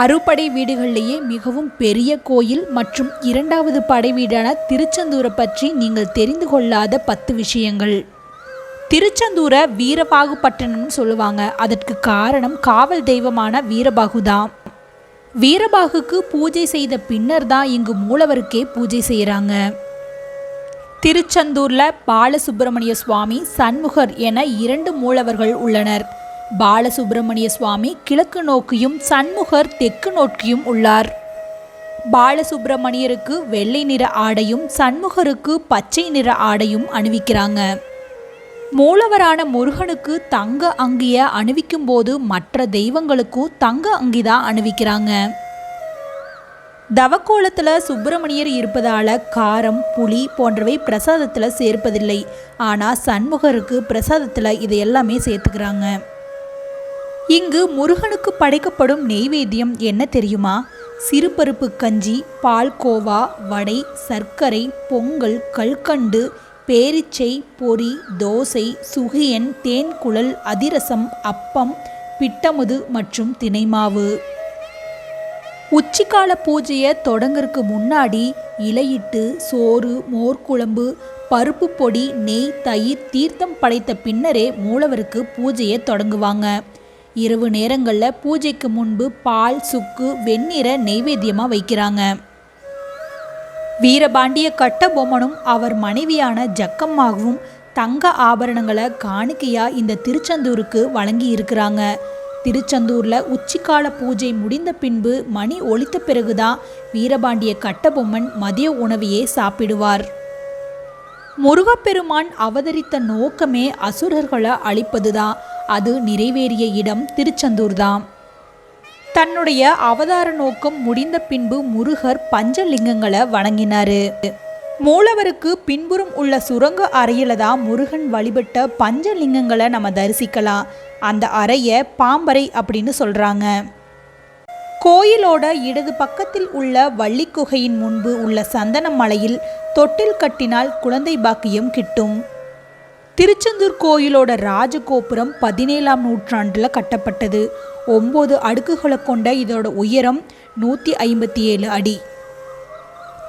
அறுபடை வீடுகளிலேயே மிகவும் பெரிய கோயில் மற்றும் இரண்டாவது படை வீடான திருச்செந்தூரை பற்றி நீங்கள் தெரிந்து கொள்ளாத பத்து விஷயங்கள். திருச்செந்தூரை வீரபாகு பட்டணம்னு சொல்லுவாங்க. அதற்கு காரணம் காவல் தெய்வமான வீரபாகு தான். வீரபாகுக்கு பூஜை செய்த பின்னர் தான் இங்கு மூலவருக்கே பூஜை செய்கிறாங்க. திருச்செந்தூரில் பாலசுப்பிரமணிய சுவாமி சண்முகர் என இரண்டு மூலவர்கள் உள்ளனர். பாலசுப்பிரமணிய சுவாமி கிழக்கு நோக்கியும் சண்முகர் தெற்கு நோக்கியும் உள்ளார். பாலசுப்பிரமணியருக்கு வெள்ளை நிற ஆடையும் சண்முகருக்கு பச்சை நிற ஆடையும் அணிவிக்கிறாங்க. மூலவரான முருகனுக்கு தங்க அங்கியை அணிவிக்கும் போது மற்ற தெய்வங்களுக்கும் தங்க அங்கி தான் அணிவிக்கிறாங்க. தவக்கோலத்தில் சுப்பிரமணியர் இருப்பதால காரம் புளி போன்றவை பிரசாதத்தில் சேர்ப்பதில்லை. ஆனால் சண்முகருக்கு பிரசாதத்தில் இது எல்லாமே சேர்த்துக்கிறாங்க. இங்கு முருகனுக்கு படைக்கப்படும் நெய்வேத்தியம் என்ன தெரியுமா? சிறுபருப்பு கஞ்சி பால்கோவா வடை சர்க்கரை பொங்கல் கல்கண்டு பேரிச்சை பொரி தோசை சுகியன் தேன்குழல் அதிரசம் அப்பம் பிட்டமுது மற்றும் தினைமாவு. உச்சிக்கால பூஜையை தொடங்கறதுக்கு முன்னாடி இலையிட்டு சோறு மோர்க்குழம்பு பருப்பு பொடி நெய் தயிர் தீர்த்தம் படைத்த பின்னரே மூலவருக்கு பூஜையை தொடங்குவாங்க. இரவு நேரங்களில் பூஜைக்கு முன்பு பால் சுக்கு வெந்நீரை நெய்வேத்தியமாக வைக்கிறாங்க. வீரபாண்டிய கட்டபொம்மனும் அவர் மனைவியான ஜக்கம்மாவும் தங்க ஆபரணங்களை காணிக்கையாக இந்த திருச்செந்தூருக்கு வழங்கி இருக்கிறாங்க. திருச்செந்தூரில் உச்சிக்கால பூஜை முடிந்த பின்பு மணி ஒழித்த பிறகுதான் வீரபாண்டிய கட்டபொம்மன் மதிய உணவையே சாப்பிடுவார். முருகப்பெருமான் அவதரித்த நோக்கமே அசுரர்களை அழிப்பதுதான். அது நிறைவேறிய இடம் திருச்செந்தூர் தான் தன்னுடைய அவதார நோக்கம் முடிந்த பின்பு முருகர் பஞ்சலிங்கங்களை வணங்கினாரு. மூலவருக்கு பின்புறம் உள்ள சுரங்க அறையில தான் முருகன் வழிபட்ட பஞ்சலிங்கங்களை நம்ம தரிசிக்கலாம். அந்த அறையை பாம்பறை அப்படின்னு சொல்கிறாங்க கோயிலோட இடது பக்கத்தில் உள்ள வள்ளிக்குகையின் முன்பு உள்ள சந்தன மலையில் தொட்டில் கட்டினால் குழந்தை பாக்கியம் கிட்டும். திருச்செந்தூர் கோயிலோட ராஜகோபுரம் பதினேழாம் நூற்றாண்டில் கட்டப்பட்டது. ஒம்பது அடுக்குகளை கொண்ட இதோட உயரம் நூற்றி ஐம்பத்தி ஏழு அடி.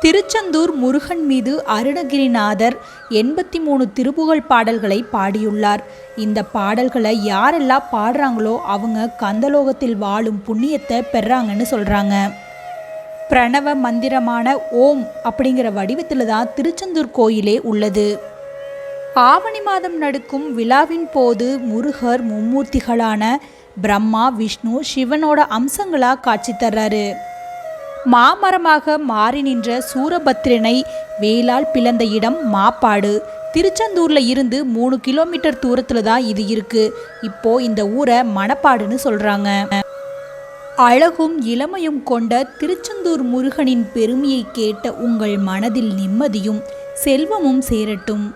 திருச்செந்தூர் முருகன் மீது அருணகிரிநாதர் எண்பத்தி மூணு திருப்புகழ் பாடல்களை பாடியுள்ளார். இந்த பாடல்களை யாரெல்லாம் பாடுறாங்களோ அவங்க கந்தலோகத்தில் வாழும் புண்ணியத்தை பெறாங்கன்னு சொல்கிறாங்க பிரணவ மந்திரமான ஓம் அப்படிங்கிற வடிவத்தில் தான் திருச்செந்தூர் கோயிலே உள்ளது. ஆவணி மாதம் நடக்கும் விழாவின் போது முருகர் மும்மூர்த்திகளான பிரம்மா விஷ்ணு சிவனோட அம்சங்களாக காட்சி தர்றாரு. மாமரமாக மாறி நின்ற சூரபத்திரனை வேலால் பிளந்த இடம் மாப்பாடு. திருச்செந்தூரில் இருந்து மூணு கிலோமீட்டர் தூரத்தில் தான் இது இருக்கு. இப்போ இந்த ஊரை மணப்பாடுன்னு சொல்கிறாங்க அழகும் இளமையும் கொண்ட திருச்செந்தூர் முருகனின் பெருமையை கேட்ட உங்கள் மனதில் நிம்மதியும் செல்வமும் சேரட்டும்.